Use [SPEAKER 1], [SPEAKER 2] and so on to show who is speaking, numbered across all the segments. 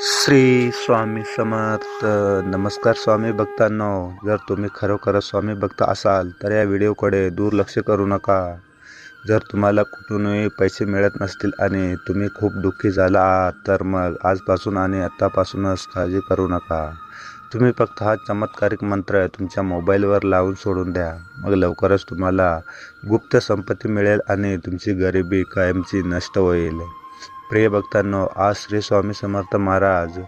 [SPEAKER 1] श्री स्वामी समर्थ. नमस्कार स्वामी भक्तांनो. जर तुम्ही खरोखरच स्वामी भक्त असाल तर या व्हिडिओकडे दुर्लक्ष करू नका. जर तुम्हाला कुठूनही पैसे मिळत नसतील आणि तुम्ही खूप दुःखी झाला आहात तर मग आजपासून आणि आत्तापासूनच काळजी करू नका. तुम्ही फक्त हा चमत्कारिक मंत्र तुमच्या मोबाईलवर लावून सोडून द्या. मग लवकरच तुम्हाला गुप्त संपत्ती मिळेल आणि तुमची गरिबी कायमची नष्ट होईल. प्रिय भक्तांनो आज श्री स्वामी समर्थ महाराज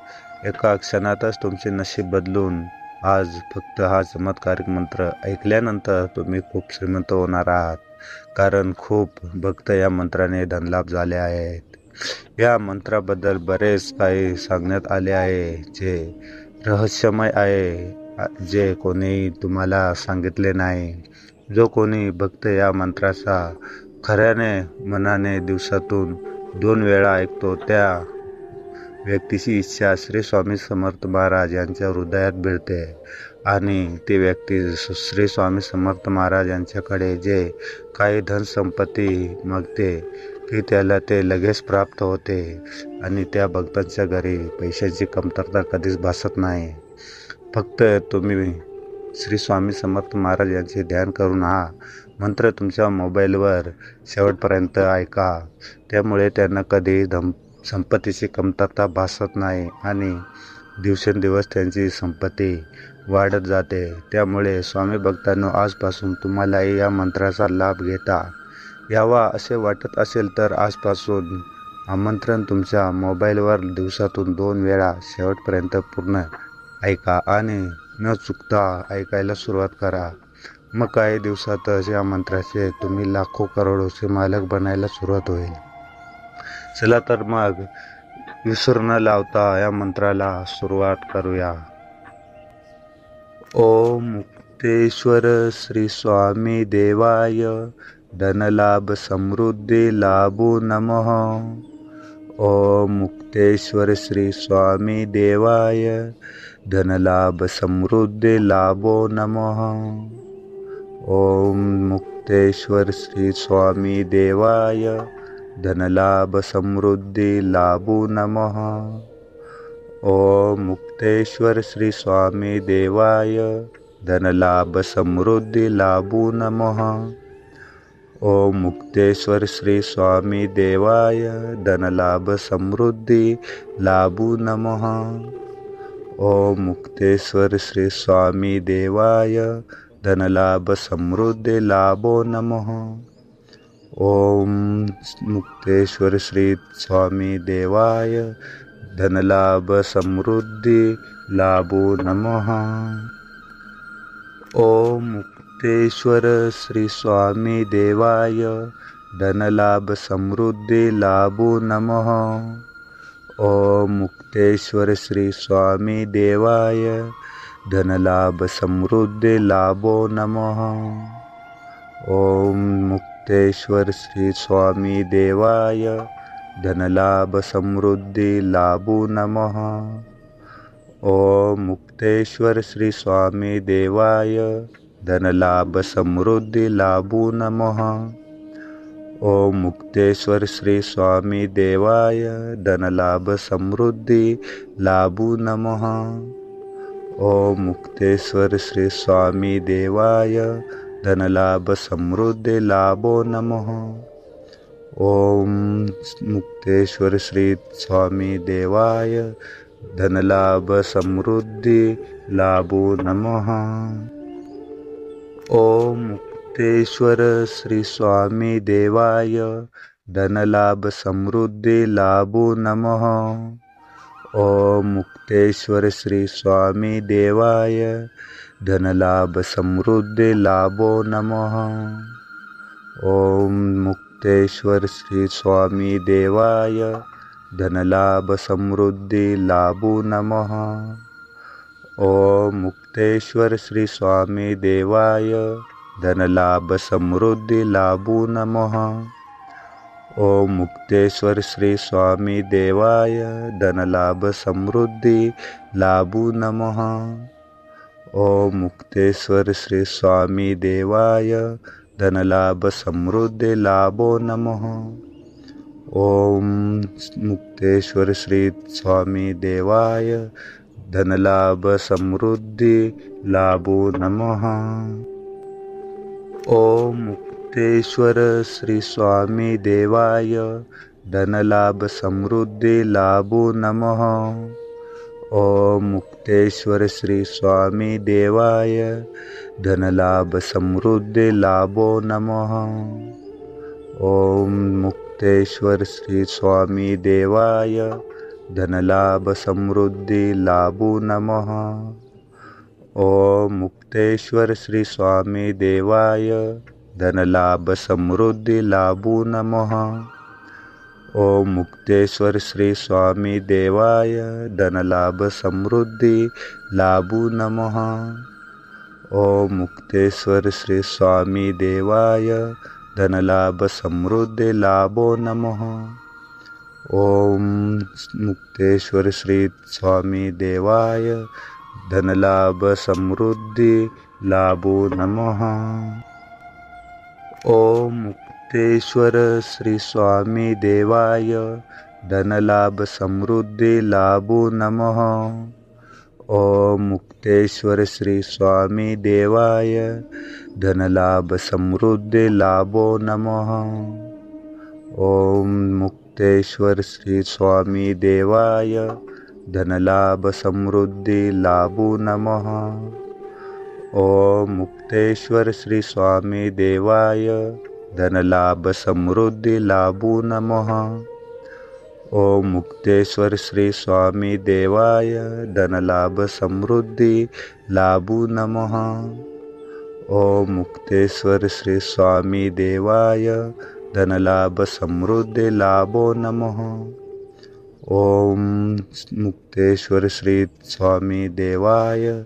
[SPEAKER 1] एका क्षणातच तुमचे नशीब बदलून आज फक्त हा चमत्कारिक मंत्र ऐकल्यानंतर तुम्ही खूप श्रीमंत होणार आहात. कारण खूप भक्त या मंत्राने धनलाभ झाले आहेत. या मंत्राबद्दल बरेच काही सांगण्यात आले आहे जे रहस्यमय आहे जे कोणी तुम्हाला सांगितले नाही. जो कोणी भक्त या मंत्राचा खऱ्याने मनाने दिवसातून दोन वेळा ऐकतो. त्या व्यक्तीची इच्छा श्री स्वामी समर्थ महाराज यांच्या हृदयात भिडते आणि ती व्यक्ती श्री स्वामी समर्थ महाराज यांच्याकडे जे काही धनसंपत्ती मागते की त्याला ते लगेच प्राप्त होते आणि त्या भक्तांच्या घरी पैशाची कमतरता कधीच भासत नाही. फक्त तुम्ही श्री स्वामी समर्थ महाराज यांचे ध्यान करून हा मंत्र तुमच्या मोबाईलवर शेवटपर्यंत ऐका. त्यामुळे त्यांना कधी धम संपत्तीची कमतरता भासत नाही आणि दिवसेंदिवस त्यांची संपत्ती वाढत जाते. त्यामुळे स्वामी भक्तांनो आजपासून तुम्हालाही या मंत्राचा लाभ घेता यावा असे वाटत असेल तर आजपासून आमंत्रण तुमच्या मोबाईलवर दिवसातून दोन वेळा शेवटपर्यंत पूर्ण ऐका आणि न चुकता ऐकायला सुरुवात करा. मग काही दिवसातच या मंत्राचे तुम्ही लाखो करोडोचे मालक बनायला सुरुवात होईल. चला तर मग विसरू न लावता या मंत्राला सुरुवात करूया. ओम मुक्तेश्वर श्री स्वामी देवाय. धनलाभ समृद्धी लाभो नमः. ओम मुक्तेश्वर श्री स्वामी देवाय। धनलाभ समृद्धी लाभो नमः। ओम मुक्तेश्वर श्री स्वामी देवाय। धनलाभ समृद्धी लाभो नमः। ओम मुक्तेश्वर श्री स्वामी देवाय। धनलाभ समृद्धी लाभो नमः। ओम मुक्तेश्वर श्री स्वामी देवाय, धनलाभ समृद्धि, लाभो नमः। ओम मुक्तेश्वर श्री स्वामी देवाय, धनलाभ समृद्धि, लाभो नमः। ओम मुक्तेश्वर श्री स्वामी देवाय, धनलाभ समृद्धि, लाभो नमः। ओम मुक्तेश्वर श्री स्वामी देवाय। धनलाभ समृद्धी लाभो नमः। ओम मुक्तेश्वर श्री स्वामी देवाय। धनलाभ समृद्धी लाभो नमः। ओम मुक्तेश्वर श्री स्वामी देवाय। धनलाभ समृद्धी लाभो नमः। ओम मुक्तेश्वर श्री स्वामी देवाय। धनलाभ समृद्धी लाभू नमः ओम मुक्तेश्वर श्री स्वामी देवाय धनलाभ समृद्धी लाभो नमः ओम मुक्तेश्वर श्री स्वामी देवाय धनलाभ समृद्धी लाभो नमः ओम मुक्तेश्वर श्री स्वामी देवाय धनलाभ समृद्धी लाभो नमः ओम मुक्तेश्वर श्री स्वामी देवाय। धनलाभ समृद्धी लाभो नमः। ओम मुक्तेश्वर श्री स्वामी देवाय। धनलाभ समृद्धी लाभो नमः। ओम मुक्तेश्वर श्री स्वामी देवाय। धनलाभ समृद्धी लाभो नमः। ओम मुक्तेश्वर श्री स्वामी देवाय, धनलाभ समृद्धी लाभो नमः। ओम मुक्तेश्वर श्री स्वामी देवाय, धनलाभ समृद्धी लाभो नमः। ओम मुक्तेश्वर श्री स्वामी देवाय, धनलाभ समृद्धी लाभो नमः। ओम मुक्तेश्वर श्री स्वामी देवाय धनलाभ समृद्धी लाभो नमः। ओम मुक्तेश्वर श्री स्वामी देवाय, धनलाभ समृद्धी लाभो नमः। ओम मुक्तेश्वर श्री स्वामी देवाय, धनलाभ समृद्धी लाभो नमः। ओम मुक्तेश्वर श्री स्वामी देवाय धनलाभ समृद्धी लाभो नमः। ओम मुक्तेश्वर श्री स्वामी देवाय धनलाभ समृद्धी लाभो नमः। ओम मुक्तेश्वर श्री स्वामी देवाय धनलाभ समृद्धी लाभो नमः। ओम मुक्तेश्वर श्री स्वामी देवाय धनलाभ समृद्धी लाभो नमः ओम मुक्तेश्वर श्री स्वामी देवाय धनलाभ समृद्धि लाभो नमः। ओम मुक्तेश्वर श्री स्वामी देवाय धनलाभ समृद्धि लाभो नमः। ओम मुक्तेश्वर श्री स्वामी देवाय धनलाभ समृद्धि लाभो नमः। ओम मुक्तेश्वर श्री स्वामी देवाय धनलाभ समृद्धि लाभो नमः ओम मुक्तेश्वर श्री स्वामी देवाय धनलाभ समृद्धि लाभो नमः ओम मुक्तेश्वर श्री स्वामी देवाय धनलाभ समृद्धि लाभो नमः ओम मुक्तेश्वर श्री स्वामी देवाय धनलाभ समृद्धि लाभो नमः। ओम मुक्तेश्वर श्री स्वामी देवाय।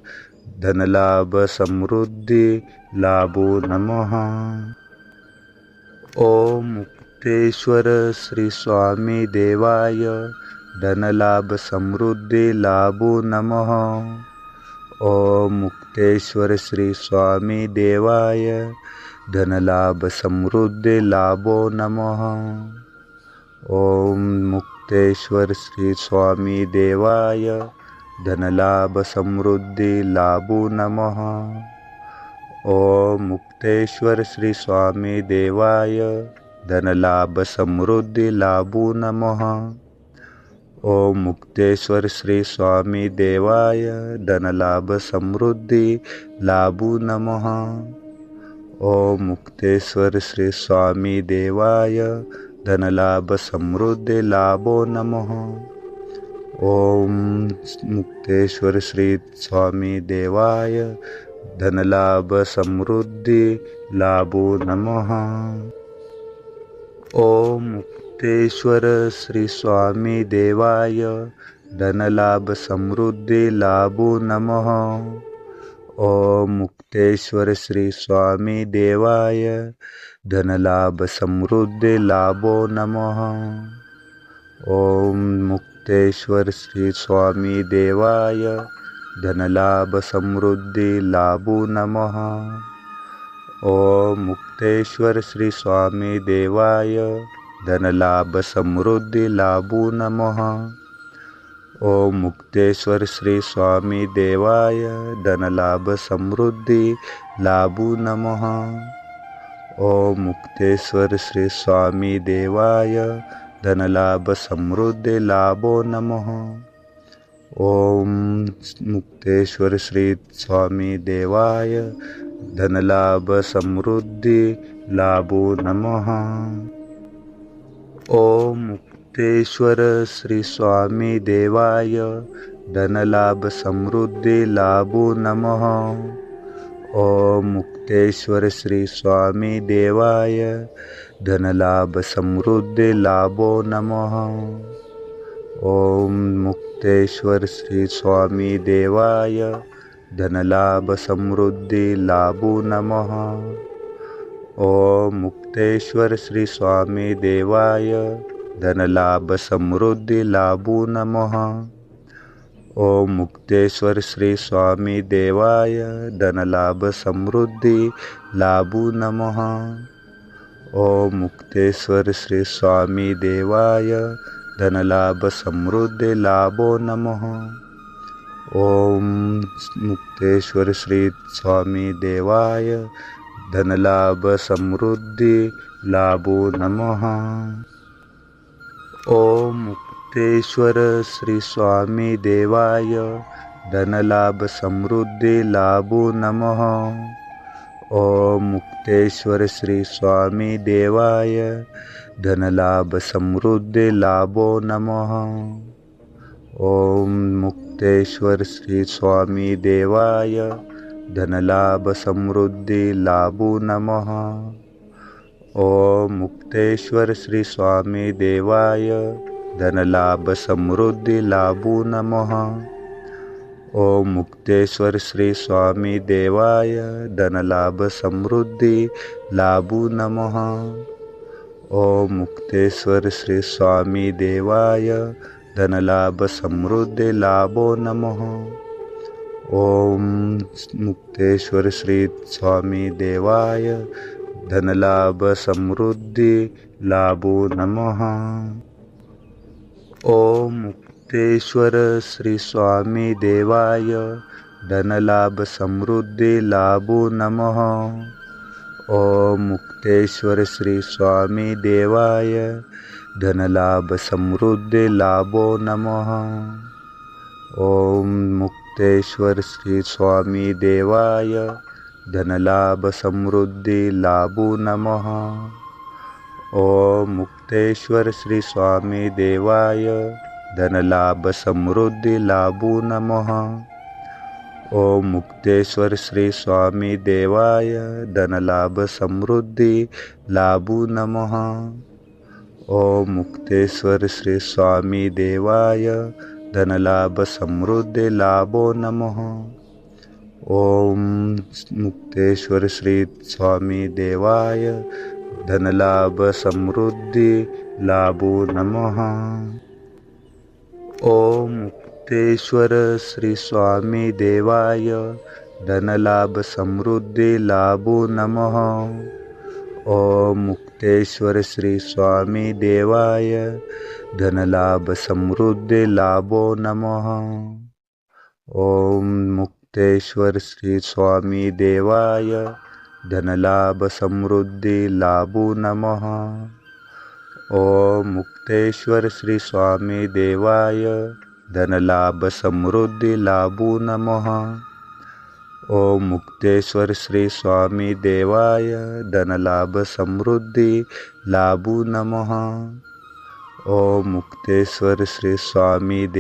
[SPEAKER 1] धनलाभ समृद्धि लाभो नमः। ओम मुक्तेश्वर श्री स्वामी देवाय। धनलाभ समृद्धि लाभो नमः। ओम मुक्तेश्वर श्री स्वामी देवाय। धनलाभ समृद्धि लाभो नमः। ओम मुक्तेश्वर श्री स्वामी देवाय धनलाभ समृद्धि लाभो नमः। ओम मुक्तेश्वर श्री स्वामी देवाय धनलाभ समृद्धि लाभो नमः। ओम मुक्तेश्वर श्री स्वामी देवाय धनलाभ समृद्धि लाभो नमः। ओम मुक्तेश्वर श्री स्वामी देवाय, धनलाभ समृद्धि लाभो नमः। ओम मुक्तेश्वर श्री स्वामी देवाय, धनलाभ समृद्धि लाभो नमः। ओम मुक्तेश्वर श्री स्वामी देवाय, धनलाभ समृद्धि लाभो नमः। ओम मुक्तेश्वर श्री स्वामी देवाय। धनलाभ समृद्धि लाभो नमः। ओम मुक्तेश्वर श्री स्वामी देवाय। धनलाभ समृद्धि लाभो नमः। ओम मुक्तेश्वर श्री स्वामी देवाय। धनलाभ समृद्धि लाभो नमः। ओम मुक्तेश्वर श्री स्वामी देवाय, धनलाभ समृद्धि, लाभो नमः। ओम मुक्तेश्वर श्री स्वामी देवाय, धनलाभ समृद्धि, लाभो नमः। ओम मुक्तेश्वर श्री स्वामी देवाय, धनलाभ समृद्धि, लाभो नमः। ओम मुक्तेश्वर श्री स्वामी देवाय। धनलाभ समृद्धि लाभो नमः। ओम मुक्तेश्वर श्री स्वामी देवाय। धनलाभ समृद्धि लाभो नमः। ओम मुक्तेश्वर श्री स्वामी देवाय। धनलाभ समृद्धि लाभो नमः। ओम मुक्तेश्वर श्री स्वामी देवाय। धनलाभ समृद्धि लाभो नमः ओम मुक्तेश्वर श्री स्वामी देवाय धनलाभ समृद्धि लाभो नमः ओम मुक्तेश्वर श्री स्वामी देवाय धनलाभ समृद्धी लाभो नमः ओम मुक्तेश्वर श्री स्वामी देवाय धनलाभ समृद्धी लाभो नमः ओम मुक्तेश्वर श्री स्वामी देवाय। धनलाभ समृद्धी लाभो नमः। ओम मुक्तेश्वर श्री स्वामी देवाय। धनलाभ समृद्धी लाभो नमः। ओम मुक्तेश्वर श्री स्वामी देवाय। धनलाभ समृद्धी लाभो नमः। ओम मुक्तेश्वर श्री स्वामी देवाय, धनलाभ समृद्धी लाभो नमः। ओम मुक्तेश्वर श्री स्वामी देवाय, धनलाभ समृद्धी लाभू नमः। ओम मुक्तेश्वर श्री स्वामी देवाय, धनलाभ समृद्धी लाभो नमः। ओम मुक्तेश्वर श्री स्वामी देवाय धनलाभ समृद्धी लाभो नमः। ओम मुक्तेश्वर श्री स्वामी देवाय धनलाभ समृद्धी लाभो नमः। ओम मुक्तेश्वर श्री स्वामी देवाय धनलाभ समृद्धी लाभो नमः। ओम मुक्तेश्वर श्री स्वामी देवाय धनलाभसमृद्धिलाभो नमः। ॐ मुक्तेश्वर श्रीस्वामीदेवाय धनलाभसमृद्धिलाभो नमः। ॐ मुक्तेश्वर श्रीस्वामीदेवाय धनलाभसमृद्धि लाभो नमः। ॐ मुक्तेश्वर श्रीस्वामीदेवाय धनलाभसमृद्धिलाभो नमः। ओम मुक्तेश्वर श्री स्वामी देवाय धनलाभ समृद्धी लाभो नमः। ओम मुक्तेश्वर श्री स्वामी देवाय धनलाभ समृद्धि लाभो नमः। ओम मुक्तेश्वर श्री स्वामी देवाय धनलाभ समृद्धि लाभो नमः। ओम मुक्तेश्वर श्री स्वामी देवाय, धनलाभ समृद्धि लाभो नमः। ओम मुक्तेश्वर श्री स्वामी देवाय, धनलाभ समृद्धि लाभू नमः। ओम मुक्तेश्वर श्री स्वामी देवाय, धनलाभ समृद्धि लाभू नमः। ओम मुक्तेश्वर श्री स्वामी